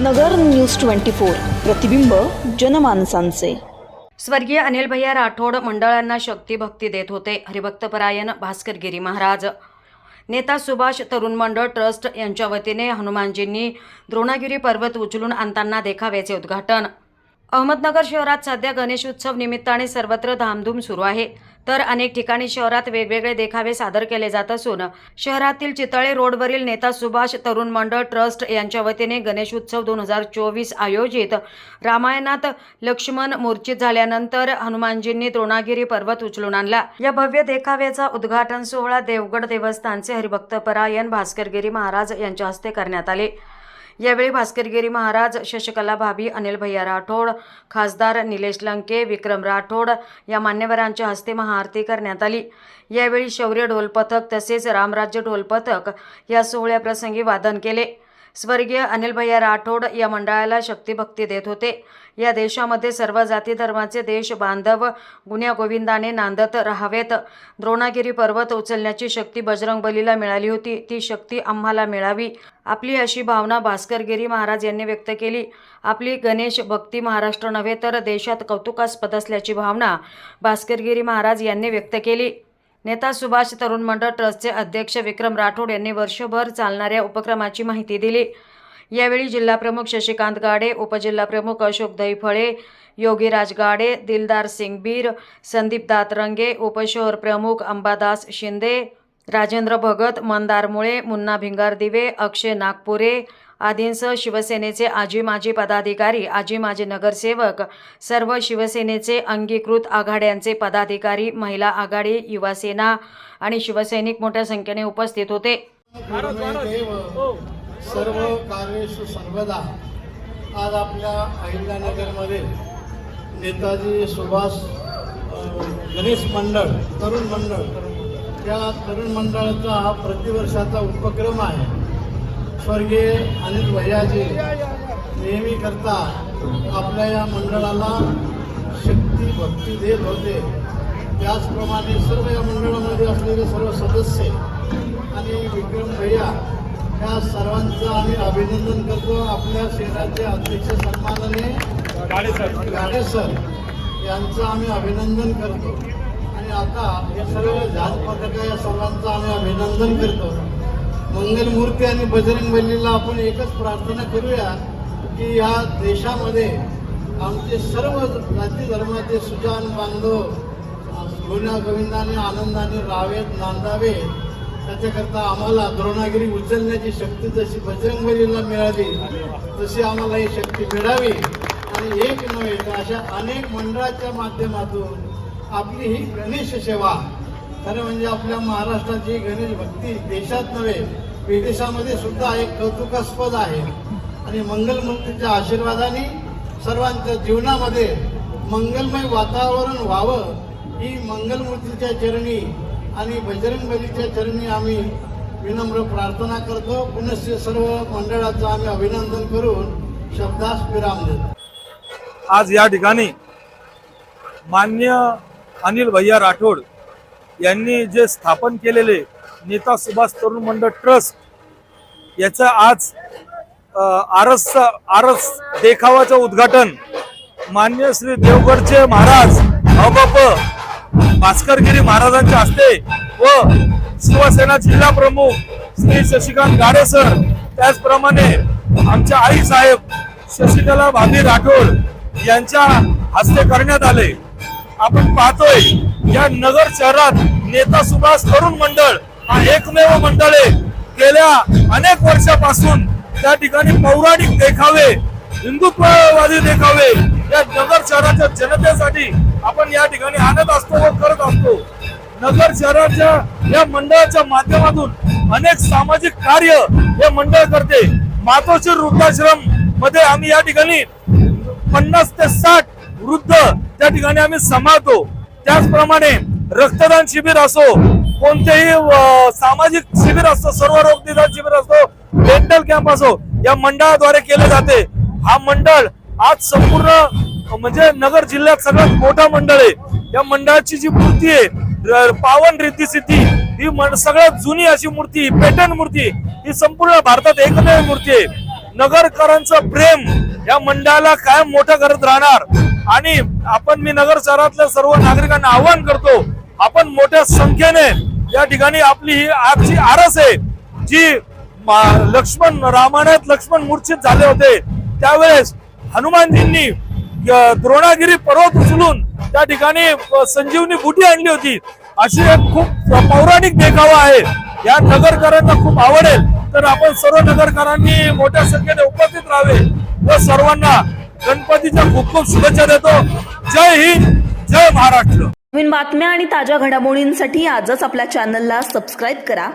नगर news twenty four. प्रतिबिंब जनमानसांचे. स्वर्गीय अनिल भैया राठोड मंडळांना शक्ती भक्ती देत होते. हरिभक्तपरायण भास्कर गिरी महाराज. नेता सुभाष तरुण मंडळ ट्रस्ट यांच्या वतीने हनुमानजींनी द्रोणागिरी पर्वत उचलून आणताना देखाव्याचे उद्घाटन. अहमदनगर शहरात सध्या गणेश उत्सव निमित्ताने सर्वत्र धामधूम सुरू आहे. तर अनेक ठिकाणी शहरात वेगवेगळे देखावे सादर केले जात असून शहरातील चितळे रोडवरील नेता सुभाष तरुण मंडळ ट्रस्ट यांच्या वतीने गणेश उत्सव दोन हजार चोवीस आयोजित रामायणात लक्ष्मण मूर्छित झाल्यानंतर हनुमानजींनी द्रोणागिरी पर्वत उचलून आणला. या भव्य देखाव्याचा उद्घाटन सोहळा देवगड देवस्थानचे हरिभक्तपरायण भास्करगिरी महाराज यांच्या हस्ते करण्यात आले. यावेळी भास्करगिरी महाराज शशकला भाभी अनिल भैया राठोड खासदार निलेश लंके विक्रम राठोड या मान्यवरांच्या हस्ते महाआरती करण्यात आली. यावेळी शौर्य ढोल पथक तसेच रामराज्य ढोल पथक या सोहळ्याप्रसंगी वादन केले. स्वर्गीय अनिल भैया राठोड या मंडळाला शक्तिभक्ती देत होते. या देशामध्ये सर्व जाती धर्माचे देश बांधव गुन्ह्या गोविंदाने नांदत राहावेत. द्रोणागिरी पर्वत उचलण्याची शक्ती बजरंग बलीला मिळाली होती. ती शक्ती आम्हाला मिळावी. आपली अशी भावना भास्करगिरी महाराज यांनी व्यक्त केली. आपली गणेश भक्ती महाराष्ट्र नव्हे तर देशात कौतुकास्पद असल्याची भावना भास्करगिरी महाराज यांनी व्यक्त केली. नेता सुभाष तरुण मंडळ ट्रस्टचे अध्यक्ष विक्रम राठोड यांनी वर्षभर चालणाऱ्या उपक्रमाची माहिती दिली. यावेळी जिल्हाप्रमुख शशिकांत गाडे उपजिल्हाप्रमुख अशोक दहीफळे योगीराज गाडे दिलदार सिंग बीर संदीप दातरंगे उपशहर प्रमुख अंबादास शिंदे राजेंद्र भगत मंदार मुळे मुन्ना भिंगार दिवे अक्षय नागपुरे आदींसह शिवसेनेचे आजी माजी पदाधिकारी आजी माजी नगरसेवक सर्व शिवसेनेचे अंगीकृत आघाड्यांचे पदाधिकारी महिला आघाडी युवासेना आणि शिवसैनिक मोठ्या संख्येने उपस्थित होते. देव सर्व कार्येषु सर्वदा आज आपल्या अहिल्यानगरमध्ये नेताजी सुभाष गणेश मंडळ तरुण मंडळ त्या तरुण मंडळाचा हा प्रतिवर्षाचा उपक्रम आहे. स्वर्गीय अनिल भैयाजी नेहमी करता आपल्या या मंडळाला शक्ती भक्ती देत होते. त्याचप्रमाणे सर्व या मंडळामध्ये असलेले सर्व सदस्य आणि विक्रम भैया या सर्वांचं आम्ही अभिनंदन करतो. आपल्या शहराचे अध्यक्ष सन्मानाने गाडे सर यांचं आम्ही अभिनंदन करतो. आणि आता हे सर्व झाज पथक या सर्वांचं आम्ही अभिनंदन करतो. मंगलमूर्ती आणि बजरंग बलीला आपण एकच प्रार्थना करूया की या देशामध्ये आमचे सर्व जाती धर्माचे सुजान बांधव गुन्हा गोविंदाने आनंदाने राहावेत नांदावे त्याच्याकरता आम्हाला द्रोणागिरी उचलण्याची शक्ती जशी बजरंगबलीला मिळाली तशी आम्हाला ही शक्ती मिळावी. आणि एक नव्हे तर अशा अनेक मंडळाच्या माध्यमातून आपली ही गणेश सेवा खरं म्हणजे आपल्या महाराष्ट्राची गणेश भक्ती देशात नव्हे विदेशामध्ये सुद्धा एक कौतुकास्पद आहे. आणि मंगलमूर्तीच्या आशीर्वादाने सर्वांच्या जीवनामध्ये मंगलमय वातावरण व्हावं ही मंगलमूर्तीच्या चरणी आणि बजरंग बलीच्या चरणी आम्ही विनम्र प्रार्थना करतो. पुनश्च सर्व मंडळाचं आम्ही अभिनंदन करून शब्दास विराम देतो. आज या ठिकाणी मान्य अनिल भैया राठोड यांनी जे स्थापन केलेले नेता सुभाष तरुण मंडळ ट्रस्ट याचा आज आरस आरस देखावाचं उद्घाटन मान्य श्री देवगडचे महाराज अबप भास्करगिरी महाराजांच्या हस्ते व शिवसेना जिल्हा प्रमुख श्री शशिकांत गाडे सर त्याचप्रमाणे आमच्या आई साहेब शशिकला भाभी राठोड यांच्या हस्ते करण्यात आले. आपण पाहतोय या नगर शहरात नेता सुभाष तरुण मंडळ हा एकमेव मंडळ आहे. गेल्या अनेक वर्षापासून त्या ठिकाणी पौराणिक देखावे हिंदुत्ववादी देखावे या नगर शहराच्या जनतेसाठी आपण या ठिकाणी आणत असतो व करत असतो. नगर शहराच्या या मंडळाच्या माध्यमातून अनेक सामाजिक कार्य हे मंडळ करते. मातोश्री वृद्धाश्रममध्ये आम्ही या ठिकाणी पन्नास ते साठ वृद्ध त्या ठिकाणी आम्ही समावतो त्याचप्रमाणे रक्तदान शिबिर असो कोणतेही सामाजिक शिबिर असतो सर्व रोग निदान शिबिर असतो डेंटल कॅम्प असो या मंडळाद्वारे केले जाते. हा मंडळ आज संपूर्ण म्हणजे नगर जिल्ह्यात सगळ्यात मोठा मंडळ आहे. या मंडळाची जी मूर्ती आहे पावन रिद्धी सिद्धी ही सगळ्यात जुनी अशी मूर्ती पेटर्न मूर्ती ही संपूर्ण भारतात एकमेव मूर्ती आहे. नगरकरांचं प्रेम या मंडळाला कायम मोठं करत राहणार. आणि आपण मी नगर शहरातल्या सर्व नागरिकांना आवाहन करतो आपण मोठ्या संख्येने या ठिकाणी आपली ही आजची आरस आहे जी मा- लक्ष्मण रामायणात लक्ष्मण मूर्छित झाले होते त्यावेळेस हनुमानजींनी द्रोणागिरी पर्वत उचलून त्या ठिकाणी संजीवनी बुटी आणली होती. अशी एक खूप पौराणिक देखावा आहे. या नगरकरांना खूप आवडेल. तर आपण सर्व नगरकरांनी मोठ्या संख्येने उपस्थित राहावे. व सर्वांना गणपतीच्या खूप खूप शुभेच्छा देतो. जय हिंद जय महाराष्ट्र. नवीन बातम्या आणि ताज्या घडामोडींसाठी आजच आपल्या चॅनलला सबस्क्राईब करा.